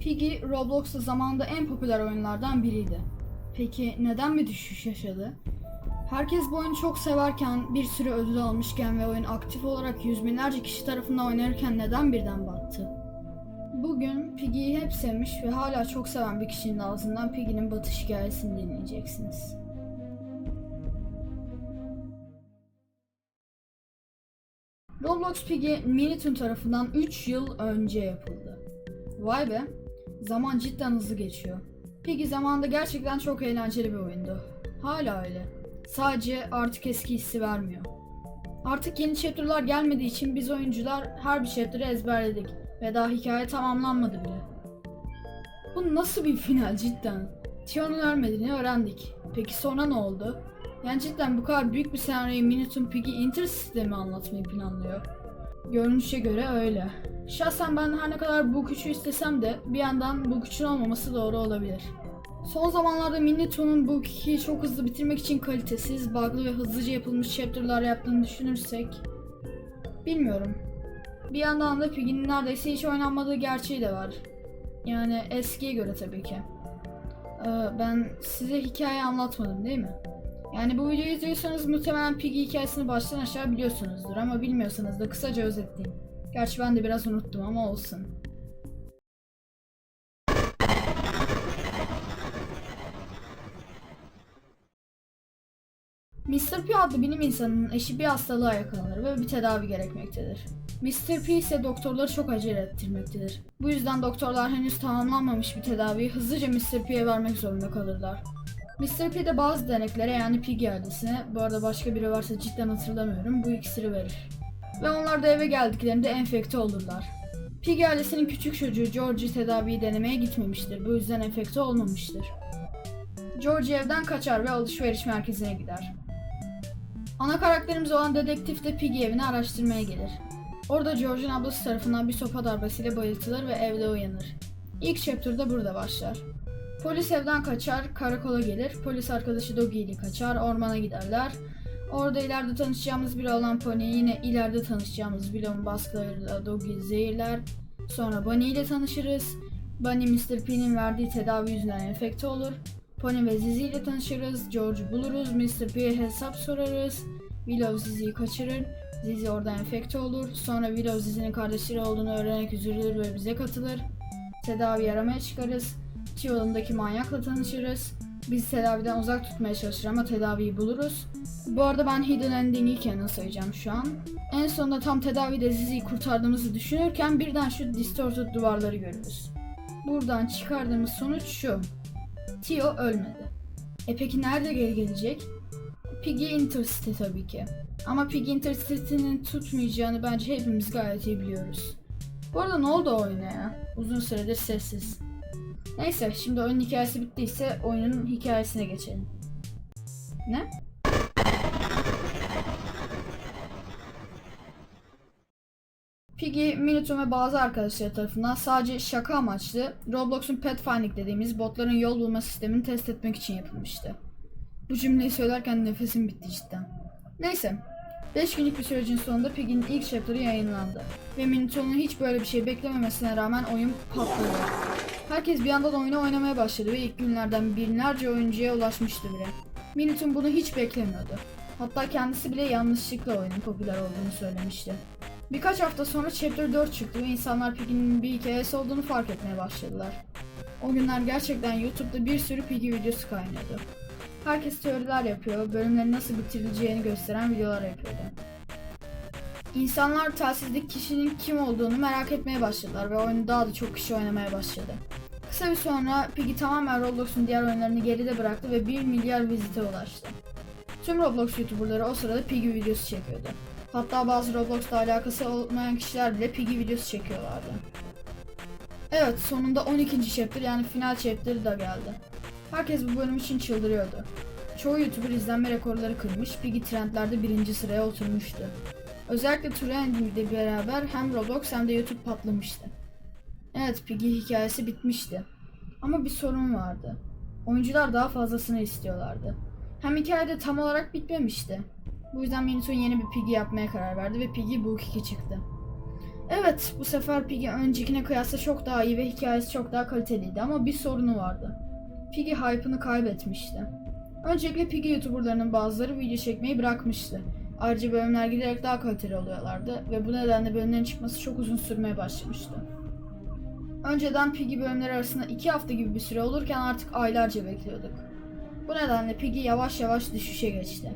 Piggy Roblox'ta zamanında en popüler oyunlardan biriydi. Peki neden bir düşüş yaşadı? Herkes bu oyunu çok severken, bir sürü ödül almışken ve oyun aktif olarak yüz binlerce kişi tarafından oynanırken neden birden battı? Bugün Piggy'yi hep sevmiş ve hala çok seven bir kişinin ağzından Piggy'nin batış hikayesini dinleyeceksiniz. Roblox Piggy Minitoon tarafından 3 yıl önce yapıldı. Vay be, zaman cidden hızlı geçiyor. Piggy zamanında gerçekten çok eğlenceli bir oyundu. Hala öyle. Sadece artık eski hissi vermiyor. Artık yeni chapter'lar gelmediği için biz oyuncular her bir chapter'ı ezberledik ve daha hikaye tamamlanmadı bile. Bu nasıl bir final cidden? Tion'un ölmediğini öğrendik. Peki sonra ne oldu? Yani cidden bu kadar büyük bir senaryoyu Minitoon Piggy Intercity'de mi anlatmayı planlıyor? Görünüşe göre öyle. Şahsen ben her ne kadar bu küçüğü istesem de bir yandan bu küçüğün olmaması doğru olabilir. Son zamanlarda Minitoon'un bu 2'yi çok hızlı bitirmek için kalitesiz, bug'lı ve hızlıca yapılmış chapter'lar yaptığını düşünürsek... Bilmiyorum. Bir yandan da Piggy'nin neredeyse hiç oynanmadığı gerçeği de var. Yani eskiye göre tabii ki. Ee, ben size hikaye anlatmadım değil mi? Yani bu videoyu izliyorsanız muhtemelen Piggy hikayesini baştan aşağı biliyorsunuzdur ama bilmiyorsanız da kısaca özetleyeyim. Gerçi ben de biraz unuttum ama olsun. Mr. P adlı bilim insanının eşi bir hastalığa yakalanır ve bir tedavi gerekmektedir. Mr. P ise doktorları çok acele ettirmektedir. Bu yüzden doktorlar henüz tamamlanmamış bir tedaviyi hızlıca Mr. P'ye vermek zorunda kalırlar. Mr. P de bazı deneklere yani Piggy ailesine, bu arada başka biri varsa cidden hatırlamıyorum, bu iksiri verir. Ve onlar da eve geldiklerinde enfekte olurlar. Piggy ailesinin küçük çocuğu Georgie tedaviyi denemeye gitmemiştir, bu yüzden enfekte olmamıştır. Georgie evden kaçar ve alışveriş merkezine gider. Ana karakterimiz olan dedektif de Piggy evini araştırmaya gelir. Orada George'un ablası tarafından bir sopa darbesiyle bayıltılır ve evde uyanır. İlk chapter'da burada başlar. Polis evden kaçar, karakola gelir. Polis arkadaşı Doggy ile kaçar, ormana giderler. Orada ileride tanışacağımız biri olan Pony yine ileride tanışacağımız Willow'un baskılarıyla Doggy'yi zehirler. Sonra Bunny ile tanışırız. Bunny Mr. P'nin verdiği tedavi yüzünden enfekte olur. Pony ve Zizi ile tanışırız. George'u buluruz. Mr. P'ye hesap sorarız. Willow Zizi'yi kaçırır. Zizi orada enfekte olur. Sonra Willow Zizi'nin kardeşleri olduğunu öğrenerek üzülür ve bize katılır. Tedavi aramaya çıkarız. Yolundaki manyakla tanışırız. Biz tedaviden uzak tutmaya çalışır ama tedaviyi buluruz. Bu arada ben Hidden Ending'i Canon sayacağım şu an. En sonunda tam tedavide Zizi'yi kurtardığımızı düşünürken birden şu distorted duvarları görürüz. Buradan çıkardığımız sonuç şu. Tio ölmedi. E peki nerede geri gelecek? Piggy Intercity tabii ki. Ama Piggy Intercity'nin tutmayacağını bence hepimiz gayet iyi biliyoruz. Bu arada ne oldu o oyuna ya? Uzun süredir sessiz. Neyse şimdi oyunun hikayesi bittiyse oyunun hikayesine geçelim. Ne? Piggy, Minotaur ve bazı arkadaşları tarafından sadece şaka amaçlı Roblox'un Pathfinding dediğimiz botların yol bulma sistemini test etmek için yapılmıştı. Bu cümleyi söylerken nefesim bitti cidden. Neyse, 5 günlük bir sürecin sonunda Piggy'nin ilk chapter'ı yayınlandı. Ve Minotaur'un hiç böyle bir şey beklememesine rağmen oyun patladı. Herkes bir yandan oyunu oynamaya başladı ve ilk günlerden binlerce oyuncuya ulaşmıştı bile. Minut'un bunu hiç beklemiyordu. Hatta kendisi bile yanlışlıkla oyunun popüler olduğunu söylemişti. Birkaç hafta sonra Chapter 4 çıktı ve insanlar Piggy'nin bir hikayesi olduğunu fark etmeye başladılar. O günler gerçekten YouTube'da bir sürü Piggy videosu kaynıyordu. Herkes teoriler yapıyor, bölümlerin nasıl bitirileceğini gösteren videolar yapıyordu. İnsanlar telsizdeki kişinin kim olduğunu merak etmeye başladılar ve oyunu daha da çok kişi oynamaya başladı. Kısa bir sonra Piggy tamamen Roblox'un diğer oyunlarını geride bıraktı ve 1 milyar vizite ulaştı. Tüm Roblox YouTuberları o sırada Piggy videosu çekiyordu. Hatta bazı Roblox'la alakası olmayan kişiler bile Piggy videosu çekiyorlardı. Evet sonunda 12. chapter yani final chapter da geldi. Herkes bu bölüm için çıldırıyordu. Çoğu YouTuber izlenme rekorları kırmış, Piggy trendlerde birinci sıraya oturmuştu. Özellikle Trending ile beraber hem Roblox hem de YouTube patlamıştı. Evet Piggy hikayesi bitmişti. Ama bir sorun vardı. Oyuncular daha fazlasını istiyorlardı. Hem hikayede tam olarak bitmemişti. Bu yüzden Minitoon yeni bir Piggy yapmaya karar verdi ve Piggy Book 2 çıktı. Evet, bu sefer Piggy öncekine kıyasla çok daha iyi ve hikayesi çok daha kaliteliydi ama bir sorunu vardı. Piggy hype'ını kaybetmişti. Öncelikle Piggy YouTuberlarının bazıları video çekmeyi bırakmıştı. Ayrıca bölümler giderek daha kaliteli oluyorlardı ve bu nedenle bölümlerin çıkması çok uzun sürmeye başlamıştı. Önceden Piggy bölümleri arasında 2 hafta gibi bir süre olurken artık aylarca bekliyorduk. Bu nedenle Piggy yavaş yavaş düşüşe geçti.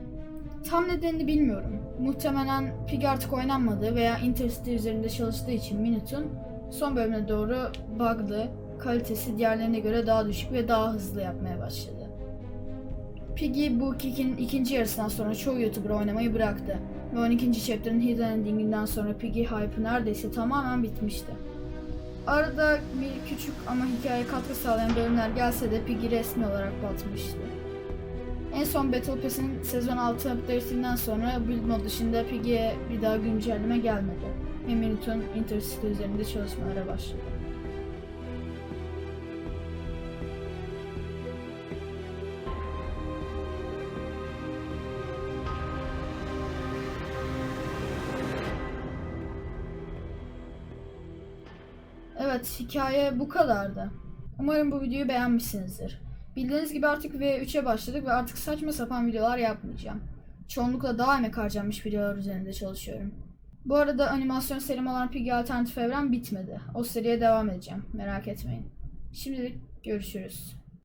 Tam nedenini bilmiyorum. Muhtemelen Pig artık oynanmadığı veya Intercity üzerinde çalıştığı için Minute'un son bölümüne doğru bug'lı, kalitesi diğerlerine göre daha düşük ve daha hızlı yapmaya başladı. Piggy bu kick'in ikinci yarısından sonra çoğu YouTuber oynamayı bıraktı ve 12. chapter'ın Hidden Ending'inden sonra Piggy hype'ı neredeyse tamamen bitmişti. Arada bir küçük ama hikayeye katkı sağlayan bölümler gelse de Piggy resmi olarak batmıştı. En son Battle Pass'in sezon 6 update'inden sonra build mod dışında Piggy'ye bir daha güncelleme gelmedi. Minute'un Intercity üzerinde çalışmalara başladı. Evet, hikaye bu kadardı. Umarım bu videoyu beğenmişsinizdir. Bildiğiniz gibi artık V3'e başladık ve artık saçma sapan videolar yapmayacağım. Çoğunlukla daha emek harcanmış videolar üzerinde çalışıyorum. Bu arada animasyon serim olan Piggy Alternatif Evren bitmedi. O seriye devam edeceğim. Merak etmeyin. Şimdilik görüşürüz.